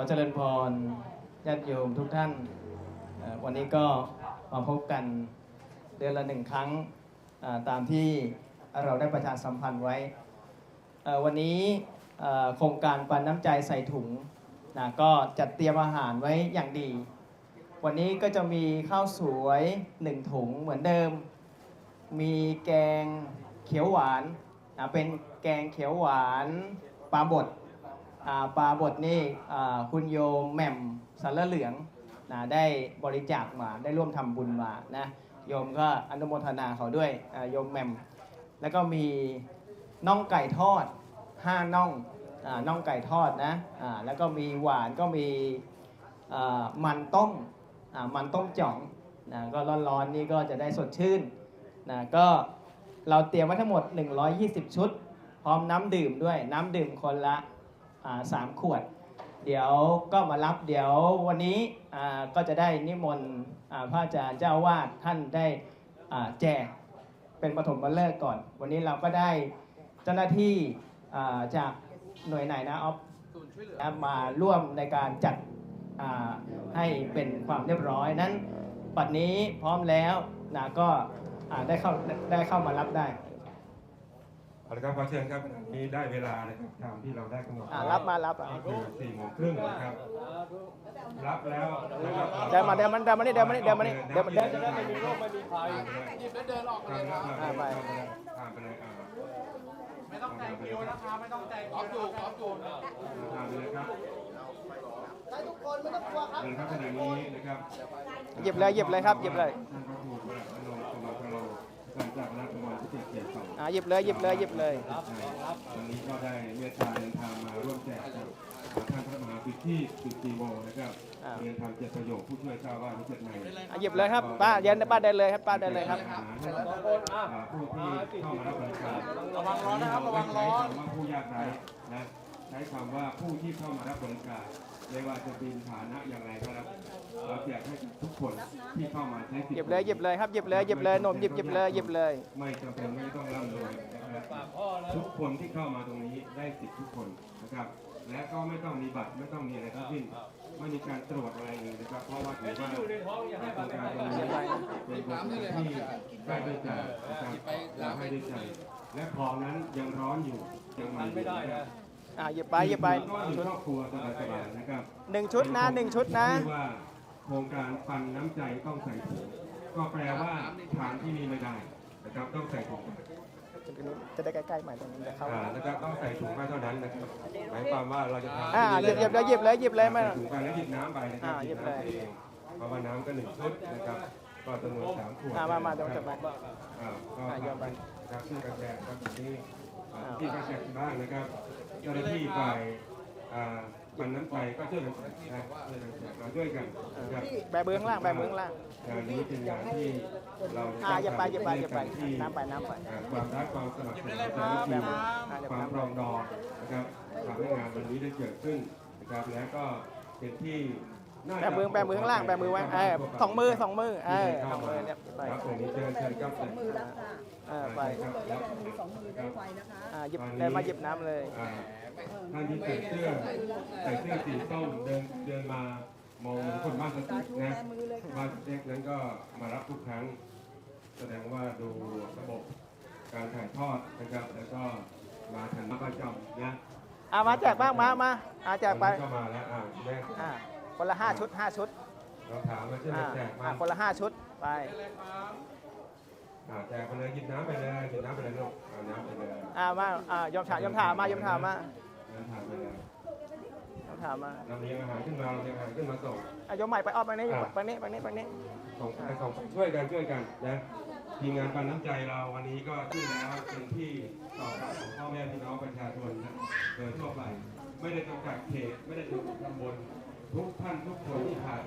อเจริญพรญาติโยมทุกท่าน วันนี้ก็มาพบกันเดือนละหนึ่งครั้งตามที่เราได้ประชาสัมพันธ์ไว้ วันนี้โครงการปันน้ำใจใส่ถุงนะก็จัดเตรียมอาหารไว้อย่างดี วันนี้ก็จะมีข้าวสวยหนึ่งถุงเหมือนเดิม มีแกงเขียวหวานอ่าเป็นแกงเขียวหวานปลาบด อ่าปลาบดนี่อ่าคุณโยมแหม่มสารเหลืองนะได้บริจาคมาได้ร่วมทำบุญมานะโยมก็อนุโมทนาเขาด้วยอ่าโยมแหม่ม แล้วก็มีน่องไก่ทอดห้าน่องอาน่องไก่ทอดนะอ่าแล้วก็มีหวานก็มีอ่ามันต้มอ่ามันต้มจ่องนะก็ร้อนๆนี่ก็จะได้สดชื่นนะก็เราเตรียมไว้ทั้งหมด 120 ชุด พร้อมน้ำดื่มด้วยน้ำดื่มคนละ สามขวด เดี๋ยวก็มารับเดี๋ยววันนี้ก็จะได้นิมนต์พระอาจารย์เจ้าวาดท่านได้แจกเป็นปฐมฤกษ์ก่อน วันนี้เราก็ได้เจ้าหน้าที่จากหน่วยไหนนะออฟมาร่วมในการจัดให้เป็นความเรียบร้อยนั้นปัดนี้พร้อมแล้วนะก็ได้เข้าได้เข้ามารับได้ เอาละครับขอเชิญครับนี่ได้เวลาเลยครับตามที่เราได้กำหนดอ่ารับมารับอะ ก็คือสี่โมงครึ่งนะครับ รับแล้วนะครับเดินมาเดินมันเดินมานี่เดินมานี่เดินมานี่เดินมาเดินจะได้ไม่มีโรคไม่มีภัยหยิบแล้วเดินออกมาเลยครับอ่าไปผ่านไปเลยอ่าไม่ต้องแต่งคิวนะคะไม่ต้องแต่งคิวอยู่ขอจูนผ่านไปเลยครับได้ทุกคนไม่ต้องกลัวครับขณะนี้นะครับหยิบเลยหยิบเลยครับหยิบเลย ท่านพระ องอ่าหยิบเลยหยิบเลยหยิบเลยวันนี้ก็ได้เมตตาเดินทางมาร่วมแจกกับท่านพระมหาปิที่ปิตีโมนะครับอ่าเรียนทำเจ็ดประโยคผู้ช่วยเจ้าว่านุเจ็ดในอะหยิบเลยครับป้าเดินป้าเดินเลยครับป้าเดินเลยครับผู้ที่เข้ามารับบริการระวังร้อนนะครับระวังร้อนใช้คำว่าผู้ยากไร้นะใช้คำว่าผู้ที่เข้ามารับบริการไม่ว่าจะเป็นฐานะอย่างไรก็แล้วเราแจ กให้กับทุกคนที่เข้ามาใช้สิทธิ์หยิบเลยหยิบเลยครับหยิบเลยหยิบเลยหนมหยิบหยิบเลยหยิบเลยไม่จำเป็นไม่ต้องร่ำรวยนะครับทุกคนที่เข้ามาตรงนี้ได้สิทธิ์ทุกคนนะครับ และก็ไม่ต้องมีบัตรไม่ต้องมีอะไรทั้งสิ้นไม่มีการตรวจอะไรเลยนะครับเพราะว่าถือว่าโครงการตรงนี้เป็นโครงการที่ได้ด้วยใจนะครับและให้ด้วยใจและของนั้นยังร้อนอยู่ยังมีอยู่นะครับอ่าหยิบไปหยิบไปก็อยู่ครอบครัวสบายๆนะครับหนึ่งชุดนะหนึ่งชุดนะชื่อว่าโครงการปันน้ำใจต้องใส่ถุงก็แปลว่าทางที่มีไม่ได้นะครับต้องใส่ถุงจะได้ใกล้ๆใหม่ตรงนี้จะเข้าอ่านะครับต้องใส่ถุงไปเท่านั้นนะครับหมายความว่าเราจะทำอ่าหยิบหยิบเลยหยิบเลยหยิบเลยไม่ใส่ถุงไปแล้วหยิบน้ำไปนะครัอ่าหยิบเลยน้ำไปเองเพราะว่าน้ำก็หนึ่งชุดนะครับก็จำนวนสามขวดอ่ามามาเดี๋ยวจะไปอ่าก็อ่าโยนไปครับที่กระแจกครับที่อ่าที่กระแจกบ้างนะครับเจ้าหน้าที่ฝ่ายอ่า ปันน้ำใจก็ช่วยกันนะช่วยกันแจกเราช่วยกันนะครับแบมือข้างล่างแบมือข้างล่างงานนี้เป็นงานที่เราอ่าอย่าไปอย่าไปอย่าไปที่น้ำไปน้ำไปอ่าความรักความสมัครสมานสามัคคีความปรองดองนะครับทำให้งานวันนี้ได้เกิดขึ้นนะครับและก็เป็นที่น่าจะ แบมือแบมือข้างล่างแบมือไว้เออสองมือสองมือเออสองมือเนี่ยไปครับผมเชิญเชิญครับมือแล้วค่ะเออไปครับมีสองมือได้ไวนะคะอ่าหยิบเลยมาหยิบน้ำเลยอ่าท่านที่ใส่เสื้อใส่เสื้อสีส้มเดินเดินมามองเหมือนคนบ้านสติ๊กนะบ้านสติ๊กนั้นก็มารับทุกครั้ง แสดงว่าดูระบบการถ่ายทอดนะครับแล้วก็มาทันประจำนะอ่ามาแจกบ้างมามาอ่าแจกไปวันนี้ก็มาแล้วอ่าแม่อ่า คนละห้าชุดห้าชุดเราถามมาช่วยอ่าแจกมาอ่าคนละห้าชุดไป อ่าแจกไปเลยหยิบน้ำไปเลยหยิบน้ำไปเลยลูกเอาน้ำไปเลยอ่ามาอ่ายอมถามยอมถามมายอมถามมาน้ำทานไปเลยยอมถามมาเราเลี้ยงอาหารขึ้นมาเราเลี้ยงอาหารขึ้นมาส่ง อะยอมใหม่ไปอ้อมไปนี่ไปนี่ไปนี่ไปนี่ส่งไปส่งช่วยกันช่วยกันนะทีมงานปันน้ำใจเราวันนี้ก็ขึ้นแล้วเป็นที่ตอบรับของพ่อแม่พี่น้องประชาชนนะโดยทั่วไป ไม่ได้จำกัดเขตไม่ได้จำกัดตำบล ทุกท่านทุกคนที่ผ่าน